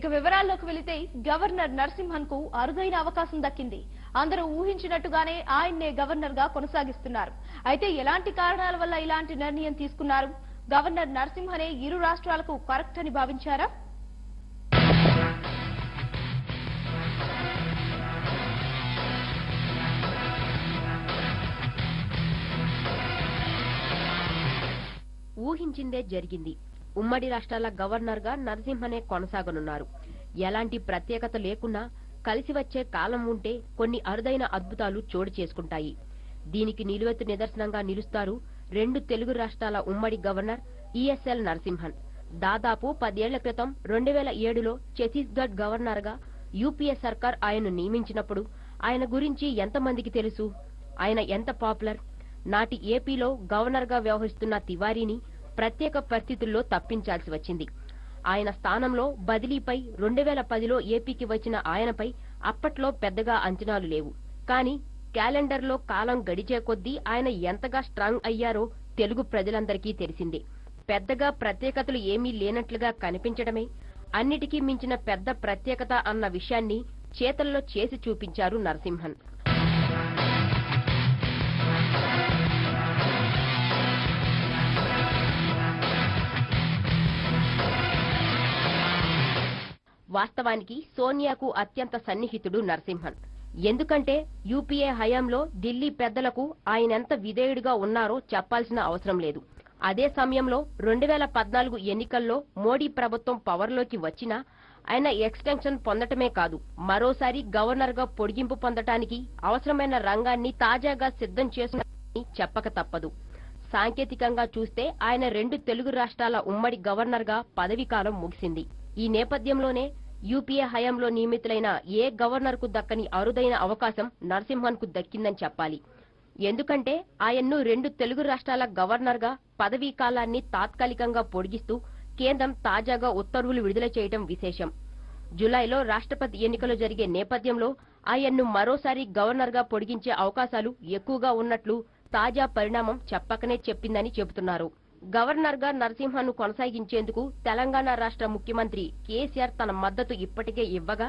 ఇక వివరాల్లోకి వెళితే గవర్నర్ నరసింహన్కు అరుదైన అవకాశం దక్కింది. అందరూ ఊహించినట్టుగానే ఆయన్నే గవర్నర్గా కొనసాగిస్తున్నారు. అయితే ఎలాంటి కారణాల వల్ల ఇలాంటి నిర్ణయం తీసుకున్నారు? గవర్నర్ నరసింహనే ఇరు రాష్ట్రాలకు కరెక్ట్ అని భావించారా? ఊహించిందే జరిగింది. ఉమ్మడి రాష్ట్రాల గవర్నర్గా నరసింహనే కొనసాగనున్నారు. ఎలాంటి ప్రత్యేకత లేకున్నా కలిసి వచ్చే కాలం ఉంటే కొన్ని అరుదైన అద్భుతాలు చోటు చేసుకుంటాయి. దీనికి నిలువెత్తు నిదర్శనంగా నిలుస్తారు రెండు తెలుగు రాష్ట్రాల ఉమ్మడి గవర్నర్ ఈఎస్ఎల్ నరసింహన్. దాదాపు పదేళ్ళ క్రితం రెండు వేల ఏడులో ఛత్తీస్గఢ్ గవర్నర్గా యూపీఏ సర్కార్ ఆయన్ను నియమించినప్పుడు ఆయన గురించి ఎంతమందికి తెలుసు? ఆయన ఎంత పాపులర్? నాటి ఏపీలో గవర్నర్గా వ్యవహరిస్తున్న తివారీని ప్రత్యేక పరిస్థితుల్లో తప్పించాల్సి వచ్చింది. ఆయన స్థానంలో బదిలీపై రెండు వేల పదిలో ఏపీకి వచ్చిన ఆయనపై అప్పట్లో పెద్దగా అంచనాలు లేవు. కానీ క్యాలెండర్లో కాలం గడిచే కొద్దీ ఆయన ఎంతగా స్ట్రాంగ్ అయ్యారో తెలుగు ప్రజలందరికీ తెలిసిందే. పెద్దగా ప్రత్యేకతలు ఏమీ లేనట్లుగా కనిపించడమే అన్నిటికీ మించిన పెద్ద ప్రత్యేకత అన్న విషయాన్ని చేతల్లో చేసి చూపించారు నరసింహన్. వాస్తవానికి సోనియాకు అత్యంత సన్నిహితుడు నరసింహన్. ఎందుకంటే యూపీఏ హయాంలో ఢిల్లీ పెద్దలకు ఆయనెంత విధేయుడిగా ఉన్నారో చెప్పాల్సిన అవసరం లేదు. అదే సమయంలో రెండు వేల పద్నాలుగు ఎన్నికల్లో మోడీ ప్రభుత్వం పవర్లోకి వచ్చినా ఆయన ఎక్స్టెన్షన్ పొందటమే కాదు మరోసారి గవర్నర్గా పొడిగింపు పొందటానికి అవసరమైన రంగాన్ని తాజాగా సిద్ధం చేసిన చెప్పక తప్పదు. సాంకేతికంగా చూస్తే ఆయన రెండు తెలుగు రాష్ట్రాల ఉమ్మడి గవర్నర్గా పదవీకాలం ముగిసింది. ఈ నేపథ్యంలోనే యూపీఏ హయాంలో నియమితులైన ఏ గవర్నర్కు దక్కని అరుదైన అవకాశం నరసింహన్కు దక్కిందని చెప్పాలి. ఎందుకంటే ఆయన్ను రెండు తెలుగు రాష్ట్రాల గవర్నర్గా పదవీ కాలాన్ని తాత్కాలికంగా పొడిగిస్తూ కేంద్రం తాజాగా ఉత్తర్వులు విడుదల చేయడం విశేషం. జులైలో రాష్ట్రపతి ఎన్నికలు జరిగే నేపథ్యంలో ఆయన్ను మరోసారి గవర్నర్గా పొడిగించే అవకాశాలు ఎక్కువగా ఉన్నట్లు తాజా పరిణామం చెప్పకనే చెప్పిందని చెబుతున్నారు. గవర్నర్గా నరసింహన్ను కొనసాగించేందుకు తెలంగాణ రాష్ట్ర ముఖ్యమంత్రి కేసీఆర్ తన మద్దతు ఇప్పటికే ఇవ్వగా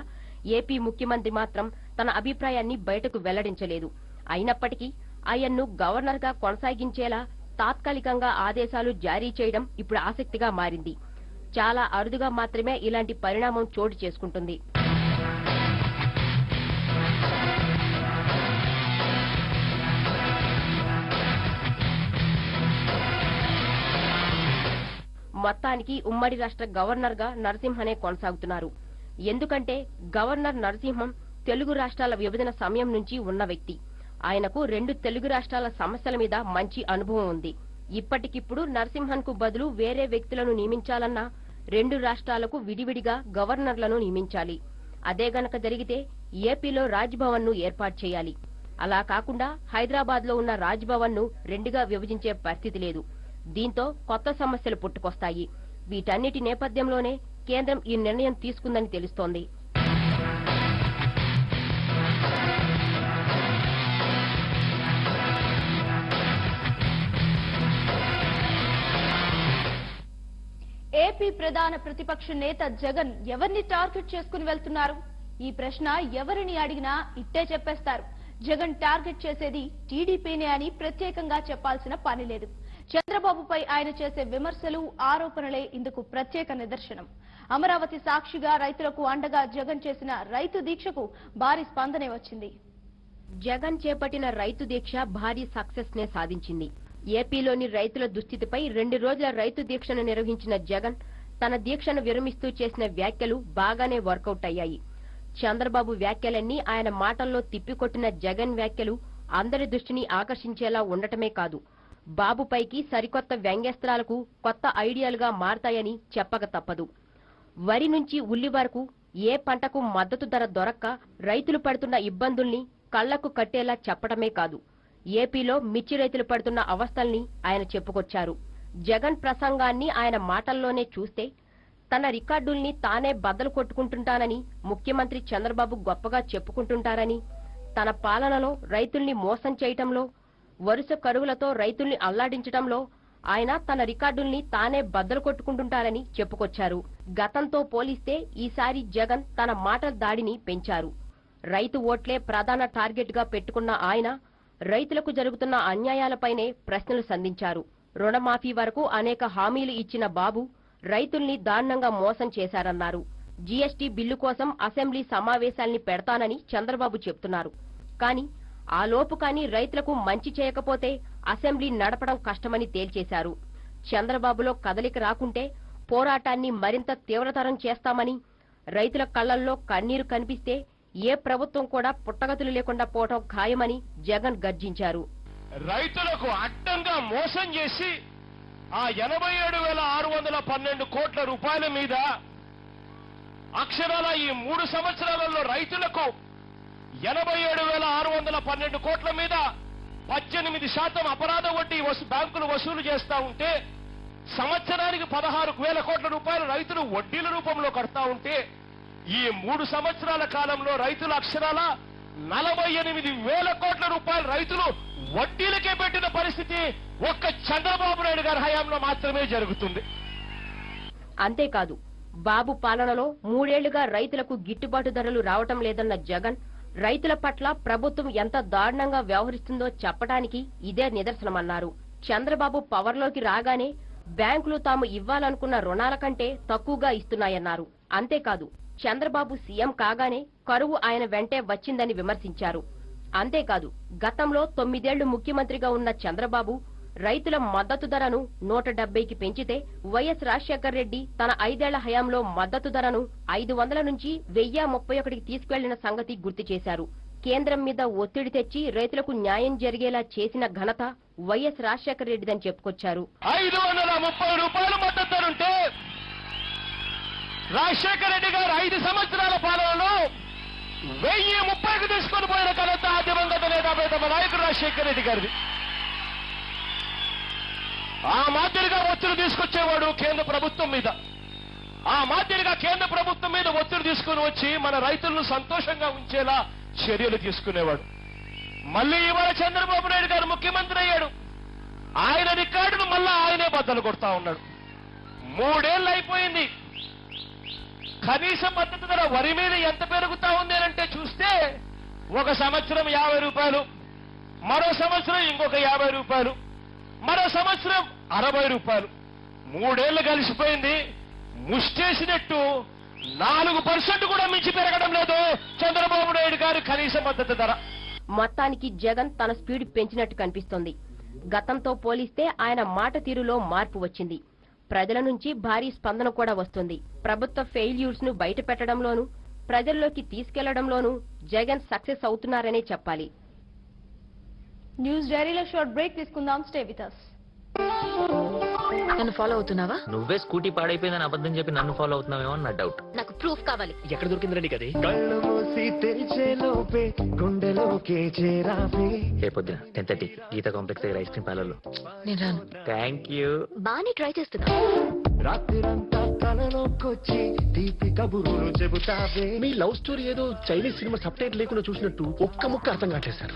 ఏపీ ముఖ్యమంత్రి మాత్రం తన అభిప్రాయాన్ని బయటకు వెల్లడించలేదు. అయినప్పటికీ ఆయన్ను గవర్నర్గా కొనసాగించేలా తాత్కాలికంగా ఆదేశాలు జారీ చేయడం ఇప్పుడు ఆసక్తిగా మారింది. చాలా అరుదుగా మాత్రమే ఇలాంటి పరిణామం చోటు చేసుకుంటుంది. మొత్తానికి ఉమ్మడి రాష్ట్ర గవర్నర్గా నరసింహనే కొనసాగుతున్నారు. ఎందుకంటే గవర్నర్ నరసింహం తెలుగు రాష్ట్రాల విభజన సమయం నుంచి ఉన్న వ్యక్తి. ఆయనకు రెండు తెలుగు రాష్ట్రాల సమస్యల మీద మంచి అనుభవం ఉంది. ఇప్పటికిప్పుడు నరసింహన్కు బదులు వేరే వ్యక్తులను నియమించాలన్నా రెండు రాష్ట్రాలకు విడివిడిగా గవర్నర్లను నియమించాలి. అదే గనక జరిగితే ఏపీలో రాజ్భవన్ను ఏర్పాటు చేయాలి. అలా కాకుండా హైదరాబాద్లో ఉన్న రాజ్భవన్ను రెండుగా విభజించే పరిస్థితి లేదు. దీంతో కొత్త సమస్యలు పుట్టుకొస్తాయి. వీటన్నిటి నేపథ్యంలోనే కేంద్రం ఈ నిర్ణయం తీసుకుందని తెలుస్తోంది. ఏపీ ప్రధాన ప్రతిపక్ష నేత జగన్ ఎవరిని టార్గెట్ చేసుకుని వెళ్తున్నారు? ఈ ప్రశ్న ఎవరిని అడిగినా ఇట్టే చెప్పేస్తారు. జగన్ టార్గెట్ చేసేది టీడీపీనే అని ప్రత్యేకంగా చెప్పాల్సిన పని లేదు. చంద్రబాబుపై ఆయన చేసే విమర్శలు ఆరోపణలే ఇందుకు ప్రత్యేక నిదర్శనం. అమరావతి సాక్షిగా రైతులకు అండగా జగన్ చేసిన రైతు దీక్షకు భారీ స్పందనే వచ్చింది. జగన్ చేపట్టిన రైతు దీక్ష భారీ సక్సెస్ నే సాధించింది. ఏపీలోని రైతుల దుస్థితిపై రెండు రోజుల రైతు దీక్షను నిర్వహించిన జగన్ తన దీక్షను విరమిస్తూ చేసిన వ్యాఖ్యలు బాగానే వర్కౌట్ అయ్యాయి. చంద్రబాబు వ్యాఖ్యలన్నీ ఆయన మాటల్లో తిప్పికొట్టిన జగన్ వ్యాఖ్యలు అందరి దృష్టిని ఆకర్షించేలా ఉండటమే కాదు బాబుపైకి సరికొత్త వ్యంగ్యస్త్రాలకు కొత్త ఐడియాలుగా మారతాయని చెప్పక తప్పదు. వరి నుంచి ఉల్లి వరకు ఏ పంటకు మద్దతు ధర దొరక్క రైతులు పడుతున్న ఇబ్బందుల్ని కళ్ళకు కట్టేలా చెప్పడమే కాదు. ఏపీలో మిర్చి రైతులు పడుతున్న అవస్థల్ని ఆయన చెప్పుకొచ్చారు. జగన్ ప్రసంగాన్ని ఆయన మాటల్లోనే చూస్తే తన రికార్డుల్ని తానే బద్దలు కొట్టుకుంటుంటానని ముఖ్యమంత్రి చంద్రబాబు గొప్పగా చెప్పుకుంటుంటారని తన పాలనలో రైతుల్ని మోసం చేయటంలో వరుస కరువులతో రైతుల్ని అల్లాడించడంలో ఆయన తన రికార్డుల్ని తానే బద్దలు కొట్టుకుంటుంటారని చెప్పుకొచ్చారు. గతంతో పోలిస్తే ఈసారి జగన్ తన మాటల దాడిని పెంచారు. రైతు ఓట్లే ప్రధాన టార్గెట్గా పెట్టుకున్న ఆయన రైతులకు జరుగుతున్న అన్యాయాలపైనే ప్రశ్నలు సంధించారు. రుణమాఫీ వరకు అనేక హామీలు ఇచ్చిన బాబు రైతుల్ని దారుణంగా మోసం చేశారన్నారు. జీఎస్టీ బిల్లు కోసం అసెంబ్లీ సమావేశాల్ని పెడతానని చంద్రబాబు చెప్తున్నారు. కానీ ఆ లోపు కానీ రైతులకు మంచి చేయకపోతే అసెంబ్లీ నడపడం కష్టమని తేల్చేశారు. చంద్రబాబులో కదలిక రాకుంటే పోరాటాన్ని మరింత తీవ్రతరం చేస్తామని రైతుల కళ్ళల్లో కన్నీరు కనిపిస్తే ఏ ప్రభుత్వం కూడా పుట్టగతులు లేకుండా పోవటం ఖాయమని జగన్ గర్జించారు. రైతులకు అడ్డంగా మోసం చేసి ఆ ఎనభై ఏడు వేల ఆరు వందల పన్నెండు కోట్ల రూపాయల మీద అక్షరాల ఈ మూడు సంవత్సరాలలో రైతులకు ఎనభై ఏడు వేల ఆరు వందల పన్నెండు కోట్ల మీద పద్దెనిమిది శాతం అపరాధ వడ్డీ బ్యాంకులు వసూలు చేస్తా ఉంటే సంవత్సరానికి పదహారు వేల కోట్ల రూపాయలు రైతులు వడ్డీల రూపంలో కడతా ఉంటే ఈ మూడు సంవత్సరాల కాలంలో రైతుల అక్షరాల నలభై ఎనిమిది వేల కోట్ల రూపాయలు రైతులు వడ్డీలకే పెట్టిన పరిస్థితి ఒక్క చంద్రబాబు నాయుడు గారి హయాంలో మాత్రమే జరుగుతుంది. అంతేకాదు బాబు పాలనలో మూడేళ్ళుగా రైతులకు గిట్టుబాటు ధరలు రావటం లేదన్న జగన్ రైతుల పట్ల ప్రభుత్వం ఎంత దారుణంగా వ్యవహరిస్తుందో చెప్పడానికి ఇదే నిదర్శనమన్నారు. చంద్రబాబు పవర్లోకి రాగానే బ్యాంకులు తాము ఇవ్వాలనుకున్న రుణాల కంటే తక్కువగా ఇస్తున్నాయన్నారు. అంతేకాదు చంద్రబాబు సీఎం కాగానే కరువు ఆయన వెంటే వచ్చిందని విమర్శించారు. అంతేకాదు గతంలో తొమ్మిదేళ్ళు ముఖ్యమంత్రిగా ఉన్న చంద్రబాబు రైతుల మద్దతు ధరను నూట డెబ్బైకి పెంచితే వైఎస్ రాజశేఖర్ రెడ్డి తన ఐదేళ్ళ హయాంలో మద్దతు ధరను ఐదు వందల నుంచి వెయ్యి ముప్పై ఒకటికి తీసుకెళ్ళిన సంగతి గుర్తు చేశారు. కేంద్రం మీద ఒత్తిడి తెచ్చి రైతులకు న్యాయం జరిగేలా చేసిన ఘనత వైఎస్ రాజశేఖర రెడ్డిదని చెప్పుకొచ్చారు. ఐదు రాజశేఖర రెడ్డి గారు ఐదు సంవత్సరాల పాలనలో వెయ్యి ముప్పైకి తీసుకొని పోయిన ఘనత దివంగత నేత నాయకుడు రాజశేఖర రెడ్డి గారిది. ఆ మాదిరిగా ఒత్తిడి తీసుకొచ్చేవాడు కేంద్ర ప్రభుత్వం మీద. ఆ మాదిరిగా కేంద్ర ప్రభుత్వం మీద ఒత్తిడి తీసుకుని వచ్చి మన రైతులను సంతోషంగా ఉంచేలా చర్యలు తీసుకునేవాడు. మళ్ళీ ఇవాళ చంద్రబాబు నాయుడు గారు ముఖ్యమంత్రి అయ్యాడు. ఆయన రికార్డును మళ్ళా ఆయనే బద్దలు కొడతా ఉన్నాడు. మూడేళ్ళు అయిపోయింది. కనీస మద్దతు ధర వరి మీద ఎంత పెరుగుతా ఉంది అంటే చూస్తే ఒక సంవత్సరం యాభై రూపాయలు మరో సంవత్సరం ఇంకొక యాభై రూపాయలు. మరో సంవత్సరం అరవై రూపాయలు. మూడేళ్ళు కలిసిపోయింది. ముష్టేసినట్టు నాలుగు పర్సెంట్ కూడా మించి పెరగడం లేదు. చంద్రబాబు నాయుడు గారు కనీస మద్దతు ధర. మొత్తానికి జగన్ తన స్పీడ్ పెంచినట్టు కనిపిస్తోంది. గతంతో పోలిస్తే ఆయన మాట తీరులో మార్పు వచ్చింది. ప్రజల నుంచి భారీ స్పందన కూడా వస్తుంది. ప్రభుత్వ ఫెయిల్యూర్స్ను బయట పెట్టడంలోనూ ప్రజల్లోకి తీసుకెళ్ళడంలోనూ జగన్ సక్సెస్ అవుతున్నారనే చెప్పాలి. న్యూస్ డైరీలో షార్ట్ బ్రేక్ తీసుకుందాం. స్టే విత్ అస్ నన్ను ఫాలో అవుతున్నావా? నువ్వే స్కూటీ పాడైపోయిందని అబద్ధం చెప్పి నన్ను ఫాలో అవుతున్నావేమో అని నా డౌట్. నాకు ప్రూఫ్ కావాలి. ఎక్కడ దొరికిందిరా నీకు అది? కళ్ళు మూసి తెరిచే లోపే గుండెలోకే చేరావే. రేపు పొద్దున? టెన్ థర్టీ గీత కాంప్లెక్స్ దగ్గర ఐస్ క్రీమ్ పార్లర్లో నేను రాను. థ్యాంక్ యూ బానే ట్రై చేస్తున్నా. రాత్రిరంతా కలలోకొచ్చి తీపి కబురులు చెబుతావే. మీ లవ్ స్టోరీ ఏదో చైనీస్ సినిమా సబ్ టైటిల్ లేకుండా చూసినట్టు ఒక్క ముక్క అర్థం కావట్లేదు సార్.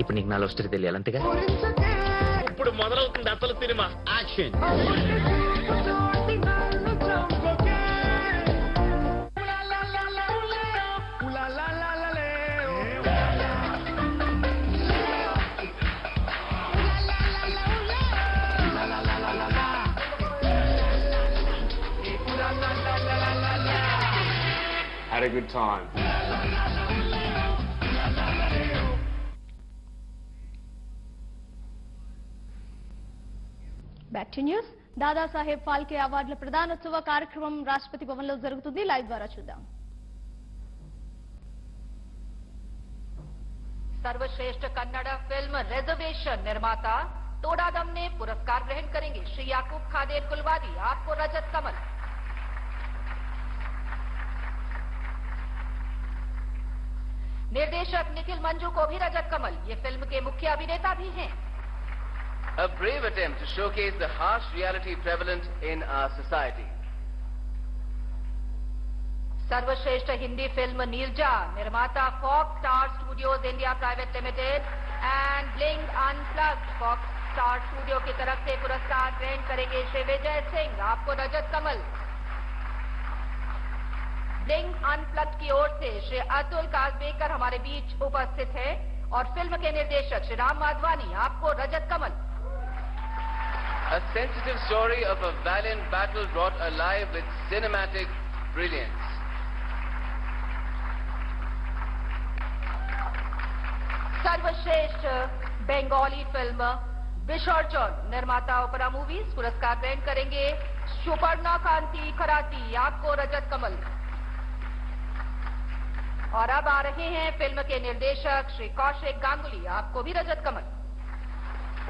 ఇప్పుడు నీకు నా లవ్ స్టోరీ తెలియాలి అంతేగా? ఇప్పుడు మొదలవుతుంది అసలు cinema. Action Had a good time. back to news Dadasaheb Phalke అవార్డుల ప్రధానోత్సవ కార్యక్రమం రాష్ట్రపతి భవన్ లో జరుగుతుంది లైవ్ ద్వారా చూద్దాం सर्वश्रेष्ठ कन्नड़ फिल्म रिजर्वेशन निर्माता तोड़ादम ने पुरस्कार ग्रहण करेंगे श्री याकूब खादेर कुलवादी आपको रजत कमल निर्देशक निखिल मंजू को भी रजत कमल ये फिल्म के मुख्य अभिनेता भी हैं A brave attempt to showcase the harsh reality prevalent in our society. सर्वश्रेष्ठ हिंदी फ़िल्म नीरजा निर्माता Fox Star Studios India Private Limited and Bling Unplugged Fox Star Studio की तरफ़ से पुरस्कार ग्रहण करेंगे श्री विजय सिंह। आपको रजत कमल। ब्लिंग अनप्लग की ओर से श्री अतुल काजबेकर हमारे बीच उपस्थित है और फ़िल्म के निर्देशक श्री राम माधवानी, आपको रजत कमल। A sensitive story of a valiant battle brought alive with cinematic brilliance. सर्वश्रेष्ठ बंगाली फ़िल्म विसर्जन निर्माता ओपरा मूवीज़ पुरस्कार ग्रहण करेंगे सुपर्णा कांति खराती आपको रजत कमल और अब आ रहे हैं फ़िल्म के निर्देशक श्री कौशिक गांगुली, आपको भी रजत कमल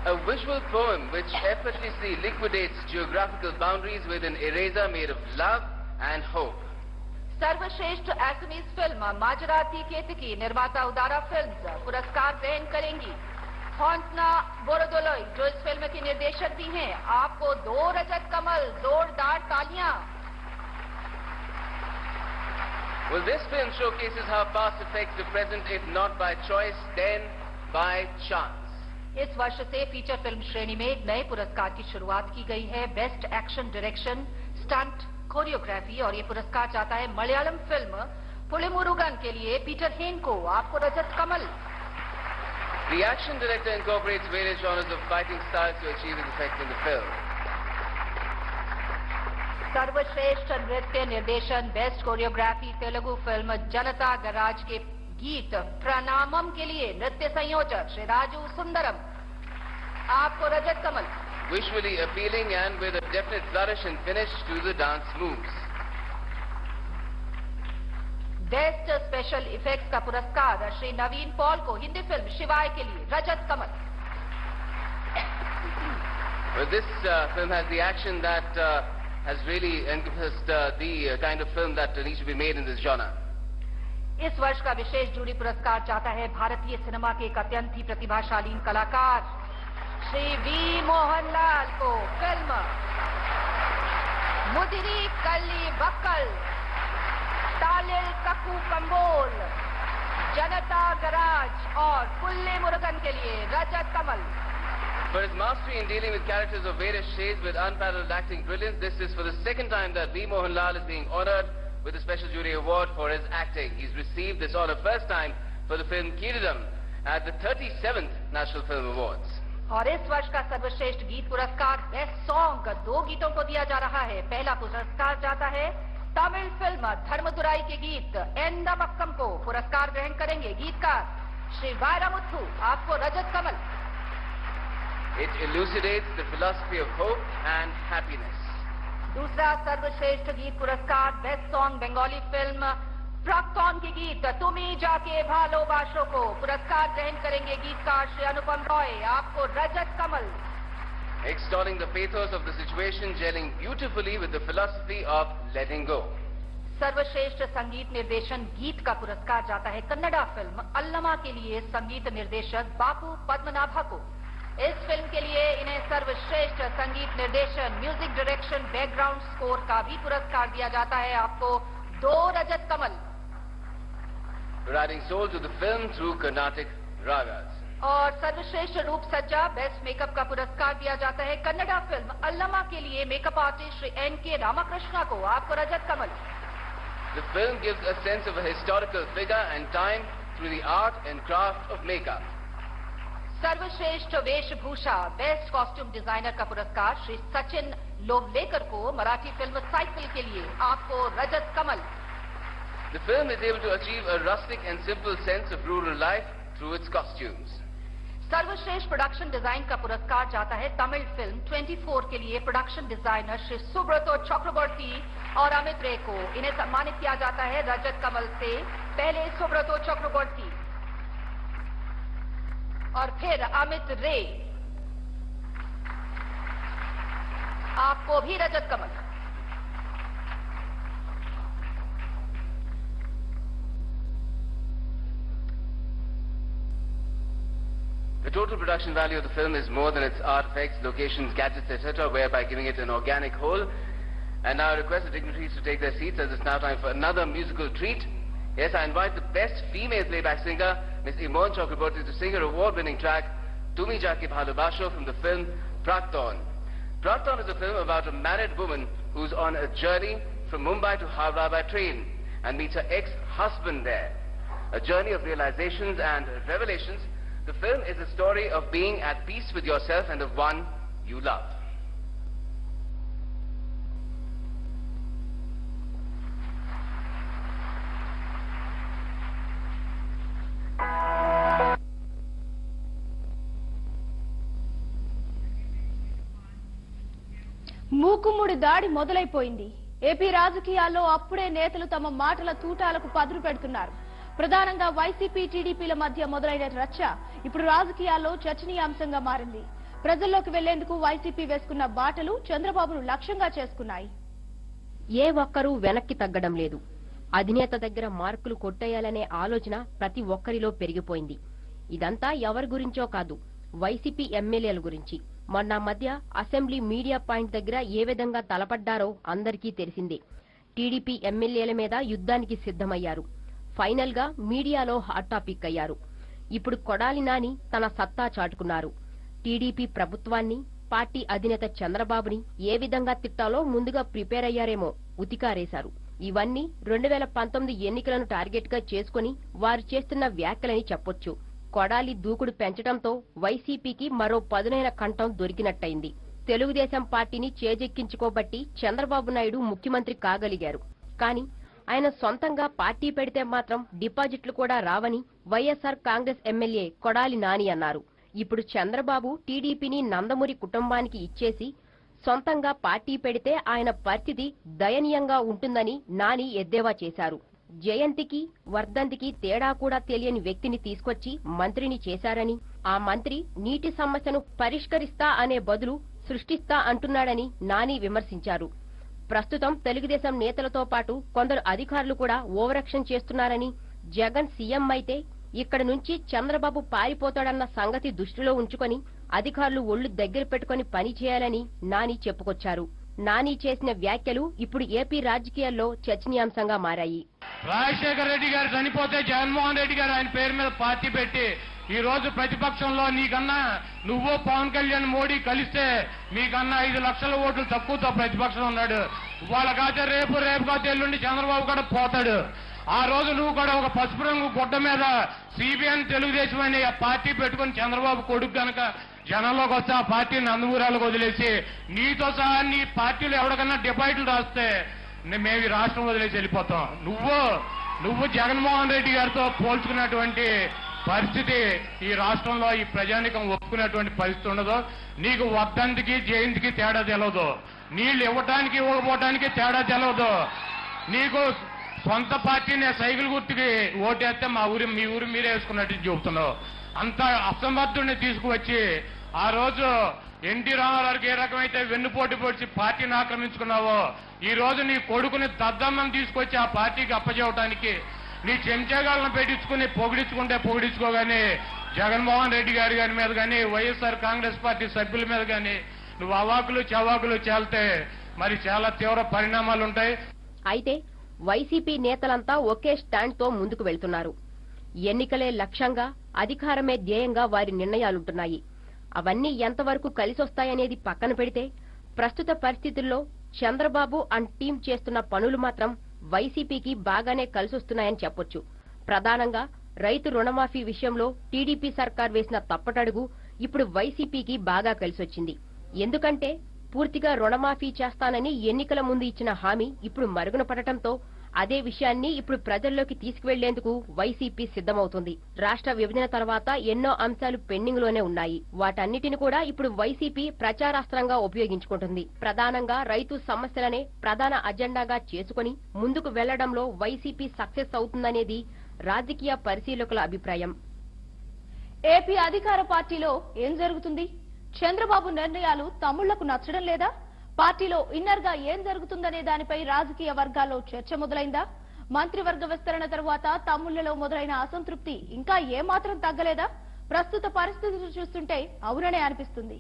A visual poem which effortlessly liquidates geographical boundaries with an eraser made of love and hope. सर्वश्रेष्ठ एसमीज फिल्म माजराती केतकी निर्माता उदारा फिल्म्स पुरस्कार ग्रहण करेंगी हॉन्सना बोरोदोलोई जो इस फिल्म की निर्देशक भी हैं आपको दो रजत कमल जोरदार तालियां Well, this film showcases how past affects the present if not by choice, then by chance. इस वर्ष से फीचर फ़िल्म श्रेणी में एक नए पुरस्कार की शुरुआत की गई है best action direction stunt choreography और ये पुरस्कार जाता है मलयालम फ़िल्म पुलिमुरुगन के लिए पीटर हेन को आपको Rajat Kamal The action director incorporates various genres of fighting styles to achieve its effect in the film. सर्वश्रेष्ठ नृत्य निर्देशन best choreography Telugu film Janatha garage के गीत प्रणामम के लिए नृत्य संयोजक श्री राजू सुंदरम। आपको Rajat Kamal. Visually appealing and with definite flourish and finish to the dance move best special effect का पुरस्कार श्री नवीन पॉल को हिंदी फ़िल्म शिवाय के लिए Rajat Kamal. This film has the action that has really and the kind of film that need to be made in this genre इस वर्ष का विशेष jury पुरस्कार जाता है भारतीय सिनेमा के एक अत्यंत ही प्रतिभाशालीन कलाकार श्री वी मोहनलाल को फ़िल्म मुदिरी कल्ली बक्कल तालिल ककू कंबोल जनता गराज और पुल्ले मुरुगन के लिए रजत कमल For his mastery in dealing with characters of various shades with unparalleled acting brilliance, this is for the second time that V. Mohan Lal is being honored with a special jury award for his acting. He's received this honor first time for the film Kiridam at the 37th National Film Awards. और इस वर्ष का सर्वश्रेष्ठ गीत पुरस्कार best song दो गीतों को दिया जा रहा है पहला पुरस्कार जाता है तमिल फिल्म धर्मदुराई के गीत एंदमक्कम को पुरस्कार ग्रहण करेंगे गीतकार श्री वायरामुथु आपको रजत कमल It elucidates the philosophy of hope and happiness. दूसरा सर्वश्रेष्ठ गीत पुरस्कार best song Bengali film Praktan के गीत तुम्ही जाके भालो बाशो को। पुरस्कार ग्रहण करेंगे गीतकार श्री अनुपम रॉय। आपको रजत कमल। Extolling the pathos of the situation, gelling beautifully with the philosophy of letting go. सर्वश्रेष्ठ संगीत निर्देशन गीत का पुरस्कार जाता है कन्नड़ा फ़िल्म अल्लमा के लिए संगीत निर्देशक बापू पद्मनाभा को। इस फ़िल्म के लिए इन्हें सर्वश्रेष्ठ संगीत निर्देशन म्यूज़िक डायरेक्शन बैकग्राउंड स्कोर का भी पुरस्कार दिया जाता है आपको दो रजत कमल adding soul to the film through Carnatic ragas. और सर्वश्रेष्ठ रूप सज्जा बेस्ट मेकअप का पुरस्कार दिया जाता है कन्नड़ा फ़िल्म अल्लमा के लिए मेकअप आर्टिस्ट श्री एन के रामाकृष्णा को आपको Rajat Kamal The film gives a sense of a historical figure and time through the art and craft of makeup. सर्वश्रेष्ठ वेशभूषा बेस्ट कॉस्ट्यूम डिज़ाइनर का पुरस्कार श्री सचिन लोवलेकर को मराठी फ़िल्म साइकिल के लिए आपको Rajat Kamal. The film is able to achieve a rustic and simple sense of rural life through its costumes. सर्वश्रेष्ठ production design का पुरस्कार जाता है तमिल फ़िल्म 24 के लिए प्रोडक्शन डिज़ाइनर श्री सुब्रतो चक्रवर्ती और अमित रे को। इन्हें सम्मानित किया जाता है रजत कमल से। पहले सुब्रतो चक्रवर्ती और फिर अमित रे आपको भी रजत Kamal The total production value of the film is more than its art effects, locations, gadgets, etc., whereby giving it an organic whole. And now I request the dignitaries to take their seats as it's now time for another musical treat. Yes, I invite the best female playback singer, Miss Imon Chakraborty, to sing her award-winning track, Tumi Jake Bhalubasho from the film Praton. Praton is a film about a married woman who's on a journey from Mumbai to Howrah by train and meets her ex-husband there. A journey of realizations and revelations. The film is a story of being at peace with yourself and the one you love. మూకుమ్ముడి దాడి మొదలైపోయింది. AP రాజకీయాల్లో అప్పుడే నేతలు తమ మాటల తూటాలకు పదును పెడుతున్నారు. ప్రధానంగా YCP టీడీపీల మధ్య మొదలైన రచ్చ ఇప్పుడు రాజకీయాల్లో చర్చనీయాంశంగా మారింది. ప్రజల్లోకి వెళ్ళేందుకు వైసీపీ వేసుకున్న బాటలు చంద్రబాబును లక్ష్యంగా చేసుకున్నాయి. ఏ ఒక్కరూ వెనక్కి తగ్గడం లేదు. అధినేత దగ్గర మార్కులు కొట్టేయాలనే ఆలోచన ప్రతి ఒక్కరిలో పెరిగిపోయింది. ఇదంతా ఎవరి గురించో కాదు వైసీపీ ఎమ్మెల్యేల గురించి. మొన్న మధ్య అసెంబ్లీ మీడియా పాయింట్ దగ్గర ఏ విధంగా తలపడ్డారో అందరికీ తెలిసిందే. టీడీపీ ఎమ్మెల్యేల మీద యుద్ధానికి సిద్ధమయ్యారు. ఫైనల్గా మీడియాలో హాట్ టాపిక్ అయ్యారు. ఇప్పుడు కొడాలి నాని తన సత్తా చాటుకున్నారు. టీడీపీ ప్రభుత్వాన్ని పార్టీ అధినేత చంద్రబాబుని ఏ విధంగా తిట్టాలో ముందుగా ప్రిపేర్ అయ్యారేమో ఉతికారేశారు. ఇవన్నీ రెండు వేల పంతొమ్మిది ఎన్నికలను టార్గెట్గా చేసుకుని వారు చేస్తున్న వ్యాఖ్యలని చెప్పొచ్చు. కొడాలి దూకుడు పెంచడంతో వైసీపీకి మరో పదునైన కంఠం దొరికినట్టయింది. తెలుగుదేశం పార్టీని చేజెక్కించుకోబట్టి చంద్రబాబు నాయుడు ముఖ్యమంత్రి కాగలిగారు. కానీ ఆయన సొంతంగా పార్టీ పెడితే మాత్రం డిపాజిట్లు కూడా రావని YSR Congress MLA Kodali Nani అన్నారు. ఇప్పుడు చంద్రబాబు టీడీపీని నందమూరి కుటుంబానికి ఇచ్చేసి సొంతంగా పార్టీ పెడితే ఆయన పరిస్థితి దయనీయంగా ఉంటుందని నాని ఎద్దేవా చేశారు. జయంతికి వర్ధంతికి తేడా కూడా తెలియని వ్యక్తిని తీసుకొచ్చి మంత్రిని చేశారని ఆ మంత్రి నీటి సమస్యను పరిష్కరిస్తా అనే బదులు సృష్టిస్తా అంటున్నాడని నాని విమర్శించారు. ప్రస్తుతం తెలుగుదేశం నేతలతో పాటు కొందరు అధికారులు కూడా ఓవరక్షన్ చేస్తున్నారని జగన్ సీఎం అయితే ఇక్కడ నుంచి చంద్రబాబు పారిపోతాడన్న సంగతి దృష్టిలో ఉంచుకొని అధికారులు ఒళ్ళు దగ్గర పెట్టుకుని పని చేయాలని నాని చెప్పుకొచ్చారు. నాని చేసిన వ్యాఖ్యలు ఇప్పుడు ఏపీ రాజకీయాల్లో చర్చనీయాంశంగా మారాయి. రాజశేఖర రెడ్డి గారు చనిపోతే జగన్మోహన్ రెడ్డి గారు ఆయన పేరు మీద పార్టీ పెట్టి ఈ రోజు ప్రతిపక్షంలో నీకన్నా నువ్వు పవన్ కళ్యాణ్ మోడీ కలిస్తే మీకన్నా ఐదు లక్షల ఓట్లు తక్కువతో ప్రతిపక్షం ఉన్నాడు. వాళ్ళ కాతే రేపు రేపు కాతే ఎల్లుండి చంద్రబాబు కూడా పోతాడు. ఆ రోజు నువ్వు కూడా ఒక పసుపు రంగు గుడ్డ మీద సిబిఎన్ తెలుగుదేశం అనే పార్టీ పెట్టుకుని చంద్రబాబు కొడుకు గనక జనంలోకి వస్తే ఆ పార్టీ నందమూరాలకు వదిలేసి నీతో సహా నీ పార్టీలో ఎవరికన్నా డిపాజిట్లు రాస్తే మేము ఈ రాష్ట్రం వదిలేసి వెళ్ళిపోతాం. నువ్వు నువ్వు జగన్మోహన్ రెడ్డి గారితో పోల్చుకున్నటువంటి పరిస్థితి ఈ రాష్ట్రంలో ఈ ప్రజానికం ఒప్పుకునేటువంటి పరిస్థితి ఉండదు. నీకు వద్దంతికి జయంతికి తేడా తెలవదు. నీళ్ళు ఇవ్వటానికి ఇవ్వకపోవటానికి తేడా తెలవదు. నీకు సొంత పార్టీని సైకిల్ గుర్తుకి ఓటేస్తే మా ఊరి మీ ఊరి మీరే వేసుకున్నట్టు చెబుతున్నావు. అంత అసమర్థుడిని తీసుకువచ్చి ఆ రోజు ఎన్టీ రామారావుకి ఏ రకమైతే వెన్నుపోటు పొడిచి పార్టీని ఆక్రమించుకున్నావో ఈ రోజు నీ కొడుకుని దద్దమ్మని తీసుకొచ్చి ఆ పార్టీకి అప్పచెవటానికి నీ చెంచాగాళ్ళను పెట్టించుకుని పొగిడించుకుంటే పొగిడించుకోగానే జగన్మోహన్ రెడ్డి గారి గారి మీద కానీ వైఎస్ఆర్ కాంగ్రెస్ పార్టీ సభ్యుల మీద కానీ నువ్వు అవాకులు చవాకులు చేల్తే మరి చాలా తీవ్ర పరిణామాలు ఉంటాయి. అయితే వైసీపీ నేతలంతా ఒకే స్టాండ్తో ముందుకు వెళ్తున్నారు. ఎన్నికలే లక్ష్యంగా అధికారమే ధ్యేయంగా వారి నిర్ణయాలుంటున్నాయి. అవన్నీ ఎంతవరకు కలిసొస్తాయనేది పక్కన పెడితే ప్రస్తుత పరిస్థితుల్లో చంద్రబాబు అండ్ టీం చేస్తున్న పనులు మాత్రం వైసీపీకి బాగానే కలిసొస్తున్నాయని చెప్పొచ్చు. ప్రధానంగా రైతు రుణమాఫీ విషయంలో టీడీపీ సర్కార్ వేసిన తప్పటడుగు ఇప్పుడు వైసీపీకి బాగా కలిసొచ్చింది. ఎందుకంటే పూర్తిగా రుణమాఫీ చేస్తానని ఎన్నికల ముందు ఇచ్చిన హామీ ఇప్పుడు మరుగున పడటంతో అదే విషయాన్ని ఇప్పుడు ప్రజల్లోకి తీసుకువెళ్ళేందుకు వైసీపీ సిద్ధమవుతుంది. రాష్ట్ర విభజన తర్వాత ఎన్నో అంశాలు పెండింగ్లోనే ఉన్నాయి. వాటన్నిటిని కూడా ఇప్పుడు వైసీపీ ప్రచారాస్త్రంగా ఉపయోగించుకుంటుంది. ప్రధానంగా రైతు సమస్యలనే ప్రధాన అజెండాగా చేసుకుని ముందుకు వెళ్ళడంలో వైసీపీ సక్సెస్ అవుతుందనేది రాజకీయ పరిశీలకుల అభిప్రాయం. ఏపీ అధికార పార్టీలో ఏం జరుగుతుంది? చంద్రబాబు నిర్ణయాలు తమ్ముళ్ళకు నచ్చడం లేదా? పార్టీలో ఇన్నర్గా ఏం జరుగుతుందనే దానిపై రాజకీయ వర్గాల్లో చర్చ మొదలైందా? మంత్రివర్గ విస్తరణ తరువాత తమ్ముళ్ళలో మొదలైన అసంతృప్తి ఇంకా ఏమాత్రం తగ్గలేదా? ప్రస్తుత పరిస్థితులు చూస్తుంటే అవుననే అనిపిస్తుంది.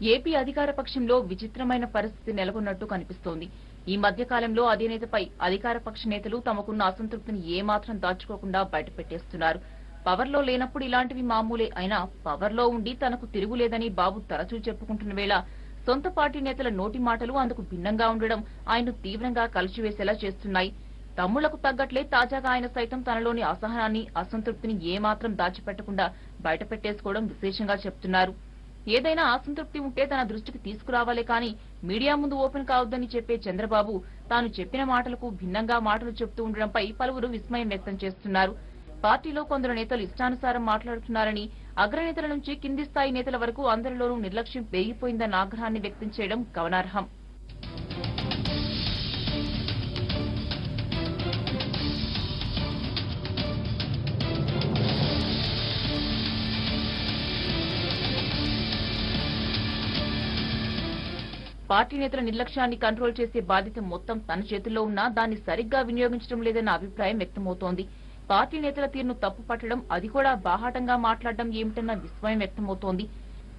ఏపీ అధికార పక్షంలో విచిత్రమైన పరిస్థితి నెలకొన్నట్టు కనిపిస్తోంది. ఈ మధ్య కాలంలో అధినేతపై అధికార పక్ష నేతలు తమకున్న అసంతృప్తిని ఏమాత్రం దాచుకోకుండా బయటపెట్టేస్తున్నారు. పవర్లో లేనప్పుడు ఇలాంటివి మామూలే అయినా పవర్లో ఉండి తనకు తిరుగులేదని బాబు తరచూ చెప్పుకుంటున్న వేళ సొంత పార్టీ నేతల నోటి మాటలు అందుకు భిన్నంగా ఉండడం ఆయన తీవ్రంగా కలిచివేసేలా చేస్తున్నాయి. తమ్ముళ్ళకు తగ్గట్లే తాజాగా ఆయన సైతం తనలోని అసహనాన్ని అసంతృప్తిని ఏమాత్రం దాచిపెట్టకుండా బయటపెట్టేసుకోవడం విశేషంగా చెప్తున్నారు. ఏదైనా అసంతృప్తి ఉంటే తన దృష్టికి తీసుకురావాలే కానీ మీడియా ముందు ఓపెన్ కావద్దని చెప్పే చంద్రబాబు తాను చెప్పిన మాటలకు భిన్నంగా మాటలు చెబుతూ ఉండడంపై పలువురు విస్మయం వ్యక్తం చేస్తున్నారు. పార్టీలో కొందరు నేతలు ఇష్టానుసారం మాట్లాడుతున్నారని అగ్రనేతల నుంచి కింది స్థాయి నేతల వరకు అందరిలోనూ నిర్లక్ష్యం పెరిగిపోయిందన్న ఆగ్రహాన్ని వ్యక్తం చేయడం గమనార్హం. పార్టీ నేతల నిర్లక్ష్యాన్ని కంట్రోల్ చేసే బాధ్యత మొత్తం తన చేతుల్లో ఉన్నా దాన్ని సరిగ్గా వినియోగించడం లేదన్న అభిప్రాయం వ్యక్తమవుతోంది. పార్టీ నేతల తీరును తప్పు పట్టడం అది కూడా బాహాటంగా మాట్లాడడం ఏమిటన్న విస్మయం వ్యక్తమవుతోంది.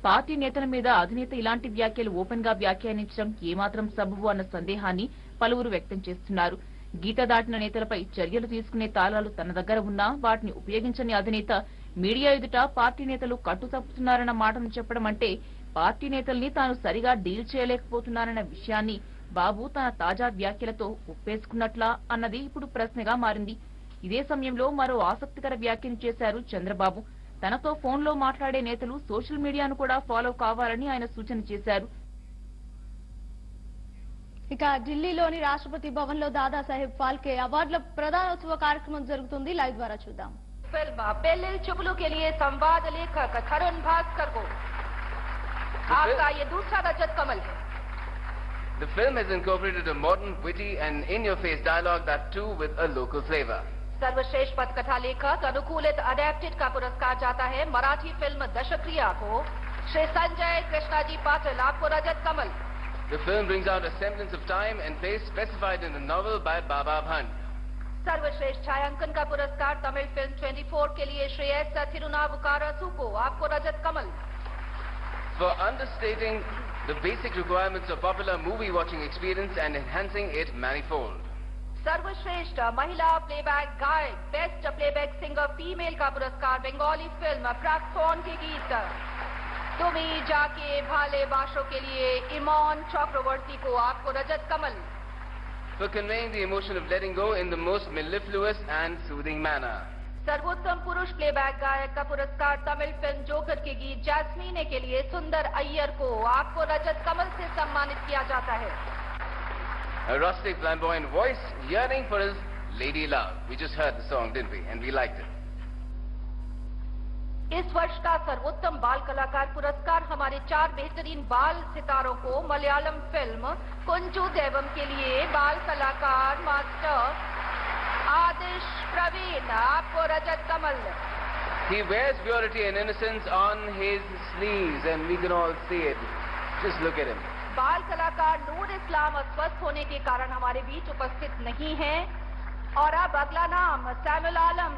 పార్టీ నేతల మీద అధినేత ఇలాంటి వ్యాఖ్యలు ఓపెన్గా వ్యాఖ్యానించడం ఏమాత్రం సబబు అన్న సందేహాన్ని పలువురు వ్యక్తం చేస్తున్నారు. గీత దాటిన నేతలపై చర్యలు తీసుకునే తాళాలు తన దగ్గర ఉన్నా వాటిని ఉపయోగించని అధినేత మీడియా ఎదుట పార్టీ నేతలు కట్టు తప్పుతున్నారన్న మాటను చెప్పడం అంటే పార్టీ నేతల్ని తాను సరిగా డీల్ చేయలేకపోతున్నారన్న విషయాన్ని బాబు తన తాజా వ్యాఖ్యలతో ఒప్పేసుకున్నట్లా అన్నది ఇప్పుడు ప్రశ్నగా మారింది ఇదే సమయంలో మరో ఆసక్తికర వ్యాఖ్యను చేశారు చంద్రబాబు తనతో ఫోన్లో మాట్లాడే నేతలు సోషల్ మీడియాను కూడా ఫాలో కావాలని ఆయన సూచన చేశారు ఇక ఢిల్లీలోని రాష్ట్రపతి భవన్ లో దాదాసాహెబ్ ఫాల్కే అవార్డుల ప్రధానోత్సవ కార్యక్రమం జరుగుతుంది లైవ్ ద్వారా చూద్దాం फिल्म पेलिल चुगलू के लिए संवाद लेखक तरुण भास्कर को आपका ये दूसरा रजत कमल है The film has incorporated a modern, witty and in-your-face dialogue that too with a local flavor. सर्वश्रेष्ठ पथकथा लेखक अनुकूलित अडेप्टेड का पुरस्कार जाता है मराठी फिल्म दशक्रिया को श्री संजय कृष्णाजी पाटिल आपको Rajat Kamal The film brings out a semblance of time and place specified in the novel by Baba Bhan. सर्वश्रेष्ठ छायांकन का पुरस्कार तमिल फिल्म 24 के लिए श्री एस थिरुनावुकारसु को आपको रजत कमल For understating the basic requirements of popular movie watching experience and enhancing it manifold. सर्वश्रेष्ठ महिला प्लेबैक गायक बेस्ट प्लेबैक सिंगर फीमेल का पुरस्कार बंगाली फिल्म प्राक्सोन के गीत तुम्ही जाके भाले बाशों के लिए इमोन चक्रवर्ती को आपको रजत कमल For conveying the emotion of letting go in the most mellifluous and soothing manner. सर्वोत्तम पुरुष प्लेबैक गायक का पुरस्कार तमिल फ़िल्म जोकर के गीत जैस्मीने के लिए सुंदर अय्यर को आपको रजत कमल से सम्मानित किया जाता है A rustic flamboyant voice yearning for his lady love. We just heard the song, didn't we? And we liked it. इस वर्ष का सर्वोत्तम बाल कलाकार पुरस्कार हमारे चार बेहतरीन बाल सितारों को मलयालम फ़िल्म कुंजू देवम के लिए बाल कलाकार मास्टर आदिश प्रवीण आपको रजत कमल He wears purity and innocence on his sleeves and we can all see it. Just look at him. बाल कलाकार नूर इस्लाम अस्वस्थ होने के कारण हमारे बीच उपस्थित नहीं हैं और अब अगला नाम Saimul Alam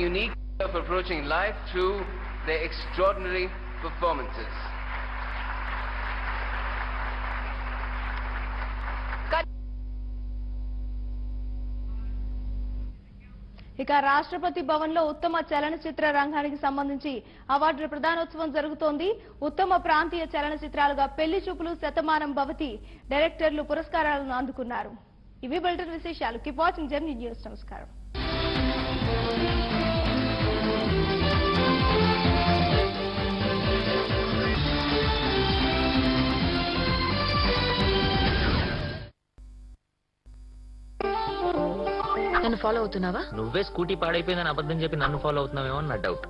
unique of approaching life through their extraordinary performances. ఇక రాష్ట్రపతి భవన్లో ఉత్తమ చలనచిత్ర రంగానికి సంబంధించి అవార్డుల ప్రధానోత్సవం జరుగుతోంది. ఉత్తమ ప్రాంతీయ చలనచిత్రాలుగా పెళ్ళి చూపులు శతమానం భవతి డైరెక్టర్లు పురస్కారాలను అందుకున్నారు. ఇవి బులెటిన్ విశేషాలు. Keep watching journey news. నమస్కారం. నన్ను ఫాలో అవుతున్నావా? నువ్వే స్కూటీ పాడైపోయిందని అబద్ధం చెప్పి నన్ను ఫాలో అవుతున్నావేమో నా డౌట్